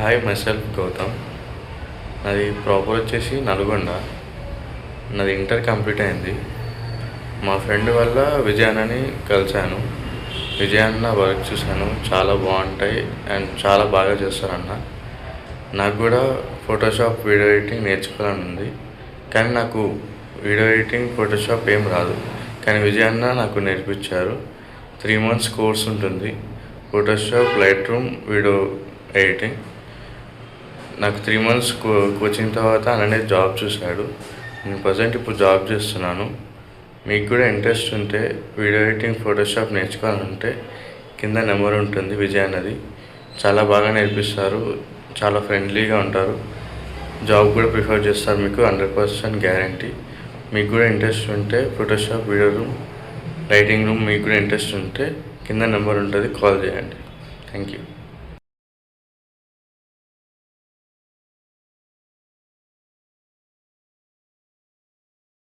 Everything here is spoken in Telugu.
హాయ్ సెల్ఫ్ గౌతమ్ నాది ప్రాపర్ వచ్చేసి నల్గొండ. నాది ఇంటర్ కంప్లీట్ అయింది. మా ఫ్రెండ్ వల్ల విజయాన్నని కలిశాను. విజయాన్న వర్క్ చూశాను. చాలా బాగుంటాయి అండ్ చాలా బాగా చేస్తారన్న. నాకు కూడా ఫోటోషాప్ వీడియో ఎడిటింగ్ నేర్చుకోవాలని ఉంది. కానీ నాకు వీడియో ఎడిటింగ్ ఫోటోషాప్ ఏం రాదు. కానీ విజయాన్న నాకు నేర్పించారు. త్రీ మంత్స్ కోర్స్ ఉంటుంది. Photoshop Lightroom video editing నాకు త్రీ మంత్స్ కో కోచింగ్ తర్వాత అలానే జాబ్ చూశాడు. నేను ప్రజెంట్ ఇప్పుడు జాబ్ చేస్తున్నాను. మీకు కూడా ఇంట్రెస్ట్ ఉంటే వీడియో ఎడిటింగ్ ఫోటోషాప్ నేర్చుకోవాలంటే కింద నెంబర్ ఉంటుంది విజయ్ అన్నది. చాలా బాగా నేర్పిస్తారు. చాలా ఫ్రెండ్లీగా ఉంటారు. జాబ్ కూడా ప్రిఫర్ చేస్తారు మీకు హండ్రెడ్ పర్సెంట్ గ్యారంటీ మీకు కూడా ఇంట్రెస్ట్ ఉంటే Photoshop video room writing room మీకు కూడా ఇంట్రెస్ట్ ఉంటే కింద నెంబర్ ఉంటుంది కాల్ చేయండి. Thank you